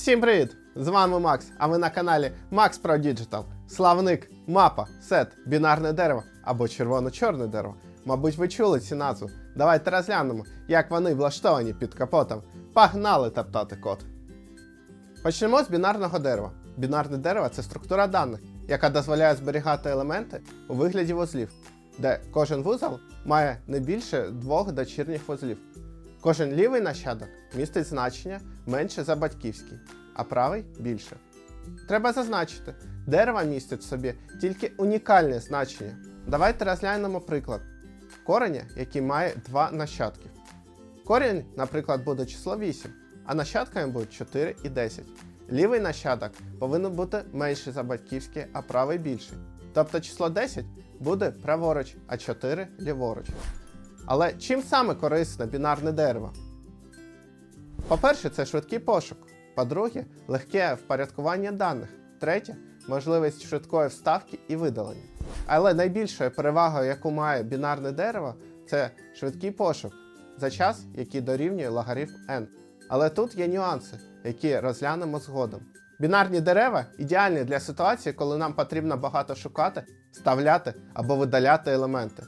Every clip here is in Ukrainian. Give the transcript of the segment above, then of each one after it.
Всім привіт! З вами Макс, а ви на каналі Max Pro Digital. Славник, мапа, сет, бінарне дерево або червоно-чорне дерево. Мабуть, ви чули ці назви. Давайте розглянемо, як вони влаштовані під капотом. Погнали топтати код. Почнемо з бінарного дерева. Бінарне дерево це структура даних, яка дозволяє зберігати елементи у вигляді вузлів, де кожен вузол має не більше двох дочірніх вузлів. Кожен лівий нащадок містить значення менше за батьківський, а правий більше. Треба зазначити, дерево містить в собі тільки унікальне значення. Давайте розглянемо приклад кореня, який має два нащадки. Корінь, наприклад, буде число 8, а нащадками будуть 4 і 10. Лівий нащадок повинен бути менший за батьківський, а правий більший. Тобто число 10 буде праворуч, а 4 ліворуч. Але чим саме корисне бінарне дерево? По-перше, це швидкий пошук. По-друге, легке впорядкування даних. Третє можливість швидкої вставки і видалення. Але найбільшою перевагою, яку має бінарне дерево, це швидкий пошук за час, який дорівнює логарифм n. Але тут є нюанси, які розглянемо згодом. Бінарні дерева ідеальні для ситуації, коли нам потрібно багато шукати, вставляти або видаляти елементи.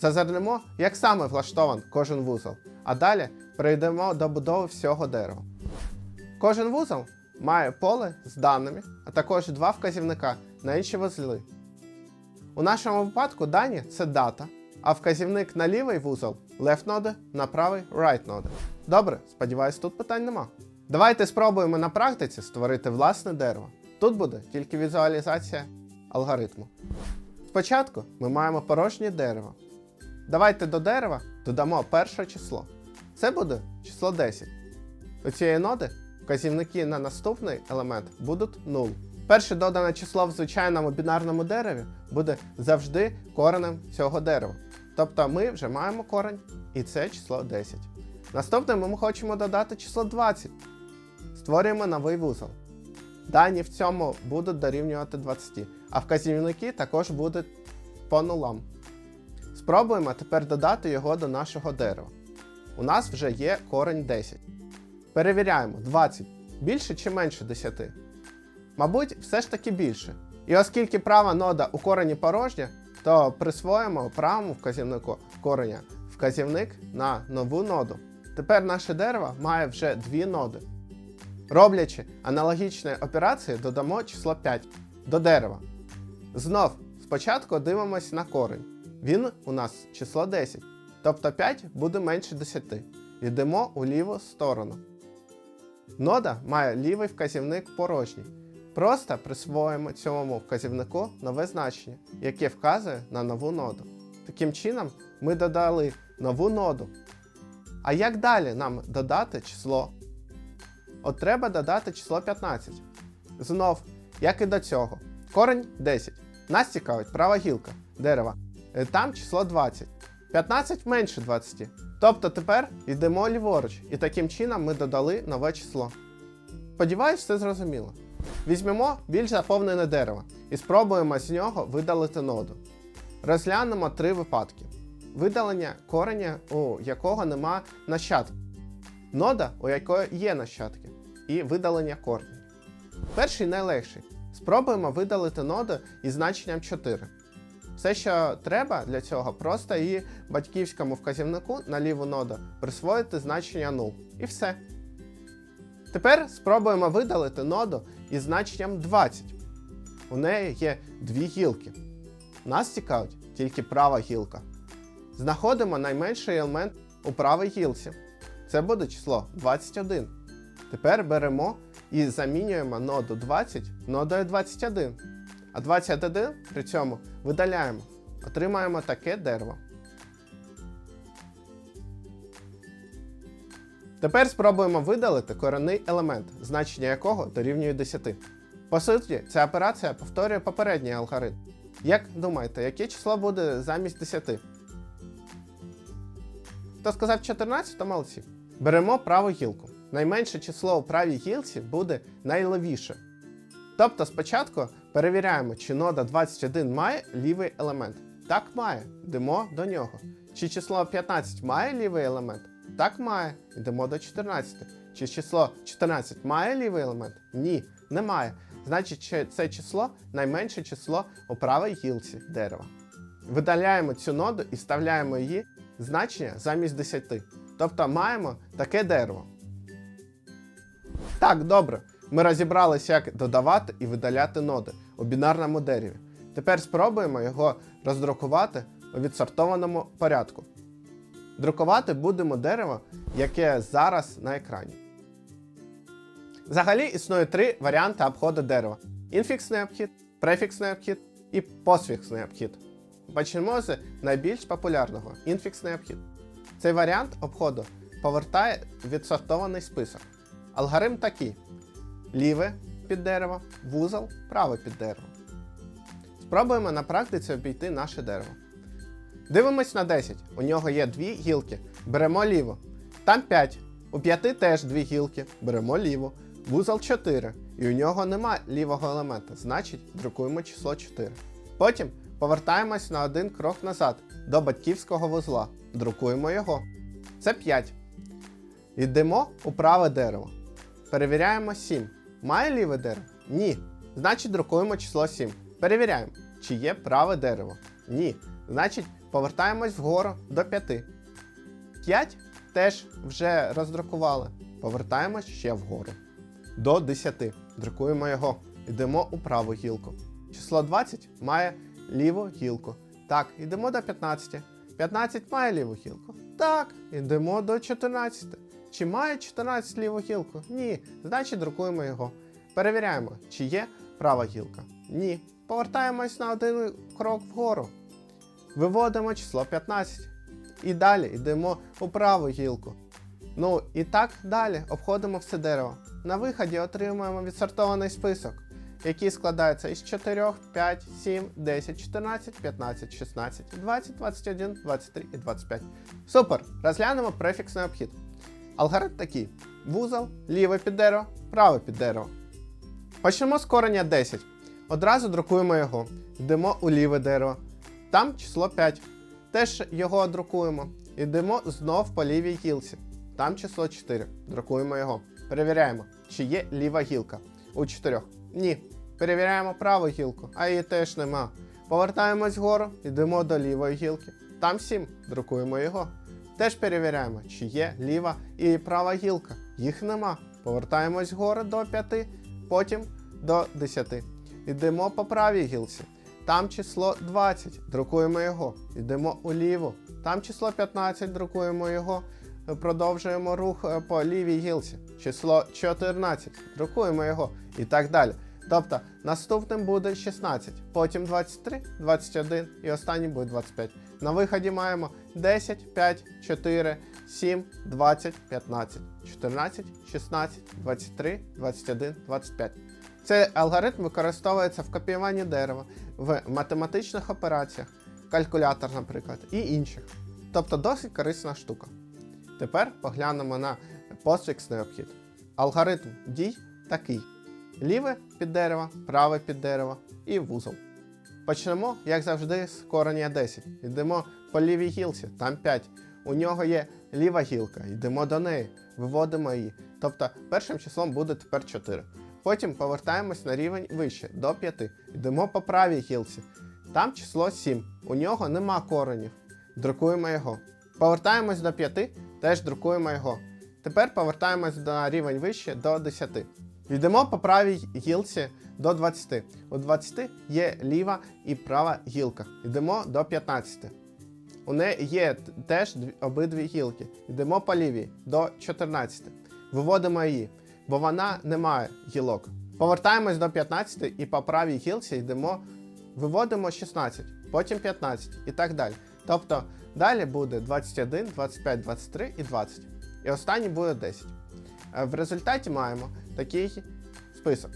Зазирнемо, як саме влаштован кожен вузол, а далі перейдемо до будови всього дерева. Кожен вузол має поле з даними, а також два вказівника на інші вузли. У нашому випадку дані це дата, а вказівник на лівий вузол left node, на правий right node. Добре, сподіваюсь, тут питань нема. Давайте спробуємо на практиці створити власне дерево. Тут буде тільки візуалізація алгоритму. Спочатку ми маємо порожнє дерево. Давайте до дерева додамо перше число. Це буде число 10. У цієї ноди вказівники на наступний елемент будуть 0. Перше додане число в звичайному бінарному дереві буде завжди коренем цього дерева. Тобто ми вже маємо корень, і це число 10. Наступне ми хочемо додати число 20. Створюємо новий вузол. Дані в цьому будуть дорівнювати 20, а вказівники також будуть по нулам. Спробуємо тепер додати його до нашого дерева. У нас вже є корень 10. Перевіряємо 20 більше чи менше 10. Мабуть, все ж таки більше. І оскільки права нода у корені порожня, то присвоїмо правому вказівнику кореня вказівник на нову ноду. Тепер наше дерево має вже дві ноди. Роблячи аналогічні операції, додамо число 5 до дерева. Знов спочатку дивимось на корень. Він у нас число 10. Тобто 5 буде менше 10. Йдемо у ліву сторону. Нода має лівий вказівник порожній. Просто присвоїмо цьому вказівнику нове значення, яке вказує на нову ноду. Таким чином, ми додали нову ноду. А як далі нам додати число? От треба додати число 15. Знов, як і до цього. Корень 10. Нас цікавить права гілка дерева. Е, Там число 20. 15 менше 20. Тобто тепер йдемо ліворуч, і таким чином ми додали нове число. Сподіваюсь, все зрозуміло. Візьмемо більш заповнене дерево і спробуємо з нього видалити ноду. Розглянемо три випадки: видалення кореня, у якого нема нащадків, нода, у якої є нащадки, і видалення корня. Перший найлегший. Спробуємо видалити ноду із значенням 4. Все, що треба для цього, просто її батьківському вказівнику на ліву ноду присвоїти значення 0. І все. Тепер спробуємо видалити ноду із значенням 20. У неї є дві гілки. Нас цікавить тільки права гілка. Знаходимо найменший елемент у правій гілці. Це буде число 21. Тепер беремо і замінюємо ноду 20 нодою 21. А 21 при цьому видаляємо. Отримаємо таке дерево. Тепер спробуємо видалити коренний елемент, значення якого дорівнює 10. По суті, ця операція повторює попередній алгоритм. Як думаєте, яке число буде замість 10? Хто сказав 14, то молодці. Беремо праву гілку. Найменше число у правій гілці буде найлевіше. Тобто спочатку перевіряємо, чи нода 21 має лівий елемент. Так має, йдемо до нього. Чи число 15 має лівий елемент? Так має, йдемо до 14. чи число 14 має лівий елемент? Ні, немає. Значить, що це число найменше число у правій гілці дерева. Видаляємо цю ноду і вставляємо її значення замість 10. Тобто маємо таке дерево. Так, добре. Ми розібралися, як додавати і видаляти ноди у бінарному дереві. Тепер спробуємо його роздрукувати у відсортованому порядку. Друкувати будемо дерево, яке зараз на екрані. Взагалі існує три варіанти обходу дерева: інфіксний обхід, префіксний обхід і постфіксний обхід. Почнемо з найбільш популярного інфіксний обхід. Цей варіант обходу повертає відсортований список. Алгоритм такий: ліве під дерево, вузол, праве під дерево. Спробуємо на практиці обійти наше дерево. Дивимось на 10. У нього є дві гілки. Беремо ліво. Там 5. У 5 теж дві гілки. Беремо ліво. Вузол 4. І у нього нема лівого елемента. Значить, друкуємо число 4. Потім повертаємось на один крок назад до батьківського вузла. Друкуємо його. Це 5. Йдемо у праве дерево. Перевіряємо 7. Має ліве дерево? Ні. Значить, друкуємо число 7. Перевіряємо, чи є праве дерево. Ні. Значить, повертаємось вгору до 5. 5 теж вже роздрукували. Повертаємось ще вгору. До 10. Друкуємо його. Йдемо у праву гілку. Число 20 має ліву гілку. Так, йдемо до 15. 15 має ліву гілку. Так, йдемо до 14. Чи має 14 ліву гілку? Ні. Значить, друкуємо його. Перевіряємо, чи є права гілка. Ні. Повертаємось на один крок вгору. Виводимо число 15. І далі йдемо у праву гілку. Ну і так далі обходимо все дерево. На виході отримуємо відсортований список, який складається із 4, 5, 7, 10, 14, 15, 16, 20, 21, 23 і 25. Супер! Розглянемо префіксний обхід. Алгоритм такий: вузол, ліве під дерево, праве під дерево. Почнемо з корення 10. Одразу друкуємо його. Йдемо у ліве дерево. Там число 5. Теж його друкуємо. Йдемо знов по лівій гілці. Там число 4. Друкуємо його. Перевіряємо, чи є ліва гілка. У 4. Ні. Перевіряємо праву гілку, а її теж нема. Повертаємось вгору, йдемо до лівої гілки. Там 7. Друкуємо його. Теж перевіряємо, чи є ліва і права гілка. Їх нема. Повертаємось вгору до 5, потім до 10. Йдемо по правій гілці. Там число 20, друкуємо його. Йдемо уліво. Там число 15, друкуємо його. Продовжуємо рух е, по лівій гілці. Число 14, друкуємо його і так далі. Тобто наступним буде 16, потім 23, 21 і останній буде 25. На виході маємо 10, 5, 4, 7, 20, 15, 14, 16, 23, 21, 25. Цей алгоритм використовується в копіюванні дерева, в математичних операціях, калькулятор, наприклад, і інших. Тобто досить корисна штука. Тепер поглянемо на постфіксний обхід. Алгоритм дій такий: ліве під дерево, праве під дерево і вузол. Почнемо, як завжди, з корення 10. Йдемо по лівій гілці, там 5. У нього є ліва гілка, йдемо до неї, виводимо її. Тобто першим числом буде тепер 4. Потім повертаємось на рівень вище, до 5. Йдемо по правій гілці. Там число 7. У нього нема коренів. Друкуємо його. Повертаємось до 5, теж друкуємо його. Тепер повертаємось на рівень вище до 10. Йдемо по правій гілці до 20. У 20 є ліва і права гілка. Йдемо до 15. У неї є теж обидві гілки. Йдемо по лівій до 14. Виводимо її, бо вона не має гілок. Повертаємось до 15 і по правій гілці йдемо, виводимо 16, потім 15 і так далі. Тобто далі буде 21, 25, 23 і 20. І останній буде 10. Е, В результаті маємо такий список: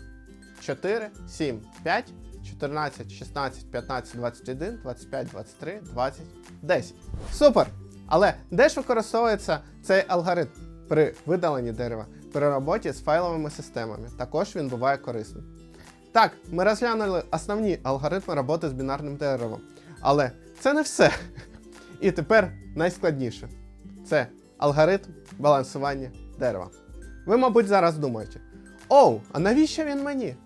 4, 7, 5, 14, 16, 15, 21, 25, 23, 20, 10. Супер! Але де ж використовується цей алгоритм при видаленні дерева, при роботі з файловими системами? Також він буває корисним. Так, ми розглянули основні алгоритми роботи з бінарним деревом. Але це не все. І тепер найскладніше це алгоритм балансування дерева. Ви, мабуть, зараз думаєте: Оу, а навіщо він мені?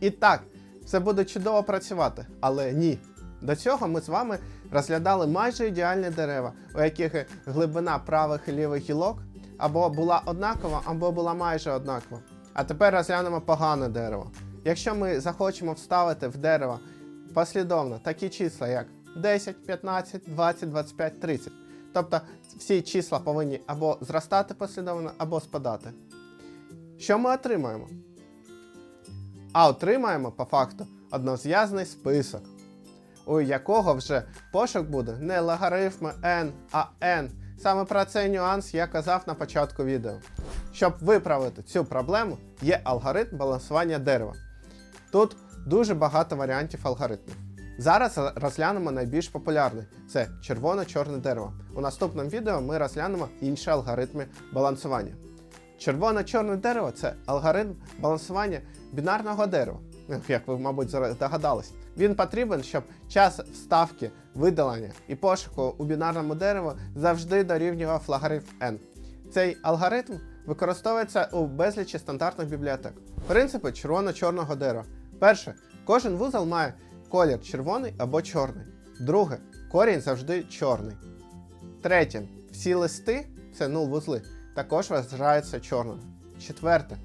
І так, це буде чудово працювати, але ні. До цього ми з вами розглядали майже ідеальні дерева, у яких глибина правих і лівих гілок або була однакова, або була майже однакова. А тепер розглянемо погане дерево. Якщо ми захочемо вставити в дерево послідовно такі числа, як 10, 15, 20, 25, 30. Тобто всі числа повинні або зростати послідовно, або спадати. Що ми отримаємо? А отримаємо по факту однозв'язний список, у якого вже пошук буде не логарифми n, а n. Саме про цей нюанс я казав на початку відео. Щоб виправити цю проблему, є алгоритм балансування дерева. Тут дуже багато варіантів алгоритмів. Зараз розглянемо найбільш популярний це червоно-чорне дерево. У наступному відео ми розглянемо інші алгоритми балансування. Червоно-чорне дерево це алгоритм балансування бінарного дерева. Як ви, мабуть, здогадались. Він потрібен, щоб час вставки, видалення і пошуку у бінарному дереву завжди дорівнював логарифм n. Цей алгоритм використовується у безлічі стандартних бібліотек. Принципи червоно-чорного дерева. Перше, кожен вузол має колір червоний або чорний. Друге, корінь завжди чорний. Третє, всі листи це нул вузли, також вважаються чорними. Четверте,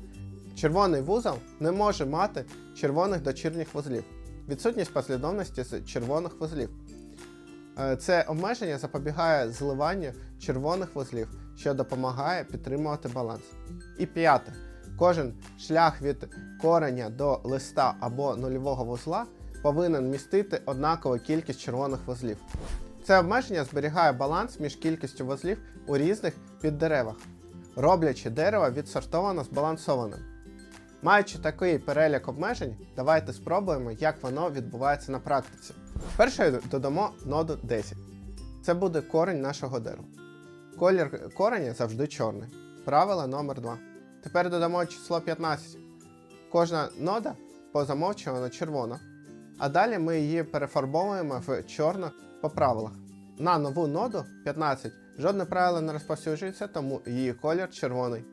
червоний вузол не може мати червоних дочірніх вузлів. Відсутність послідовності з червоних вузлів. Е, Це обмеження запобігає зливанню червоних вузлів, що допомагає підтримувати баланс. І п'яте. Кожен шлях від кореня до листа або нульового вузла повинен містити однакову кількість червоних вузлів. Це обмеження зберігає баланс між кількістю вузлів у різних піддеревах, роблячи дерево відсортовано збалансованим. Маючи такий перелік обмежень, давайте спробуємо, як воно відбувається на практиці. Перше додамо ноду 10. Це буде корень нашого дерева. Колір кореня завжди чорний. Правило номер 2. Тепер додамо число 15. Кожна нода по замовчуванню червона. А далі ми її перефарбовуємо в чорно по правилах. На нову ноду 15 жодне правило не розповсюджується, тому її колір червоний.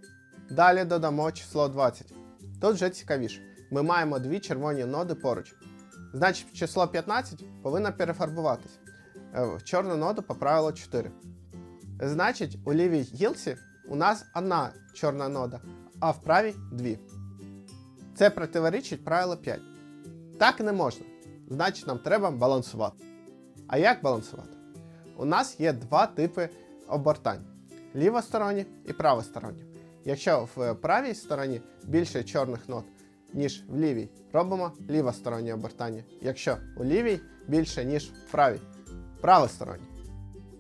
Далі додамо число 20. Тут вже цікавіше. Ми маємо дві червоні ноди поруч. Значить, число 15 повинно перефарбуватись. Е, В чорну ноду по правилу 4. Значить, у лівій гілці у нас одна чорна нода, а в правій дві. Це противорічить правилу 5. Так не можна. Значить, нам треба балансувати. А як балансувати? У нас є два типи обертань: лівосторонні і правосторонні. Якщо в правій стороні більше чорних нот, ніж в лівій, робимо лівостороннє обертання. Якщо у лівій більше, ніж в правій, правостороннє.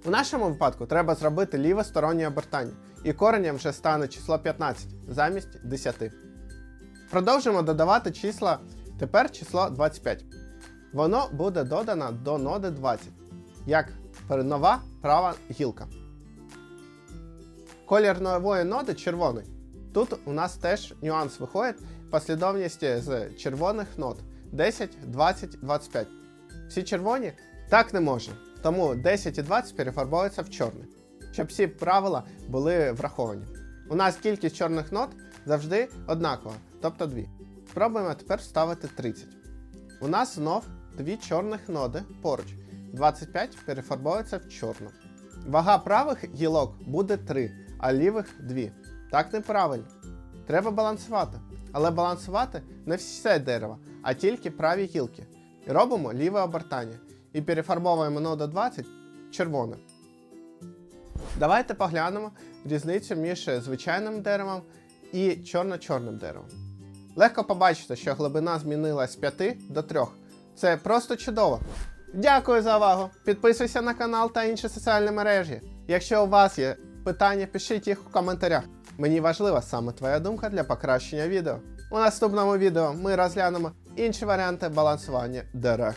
У нашому випадку треба зробити лівостороннє обертання, і коренем вже стане число 15 замість 10. Продовжимо додавати числа, тепер число 25. Воно буде додано до ноди 20, як нова права гілка. Колір нової ноди червоний. Тут у нас теж нюанс виходить послідовності з червоних нот 10, 20, 25. Всі червоні так не може. Тому 10 і 20 перефарбуються в чорний, щоб всі правила були враховані. У нас кількість чорних нот завжди однакова, тобто 2. Спробуємо тепер вставити 30. У нас знов дві чорних ноди поруч. 25 перефарбується в чорну. Вага правих гілок буде 3, а лівих 2. Так неправильно. Треба балансувати. Але балансувати не все дерево, а тільки праві гілки. І робимо ліве обертання. І перефарбовуємо ноду 20 червоним. Давайте поглянемо різницю між звичайним деревом і чорно-чорним деревом. Легко побачити, що глибина змінилась з 5 до 3. Це просто чудово. Дякую за увагу! Підписуйся на канал та інші соціальні мережі. Якщо у вас є питання, пишіть їх у коментарях. Мені важлива саме твоя думка для покращення відео. У наступному відео ми розглянемо інші варіанти балансування дерев.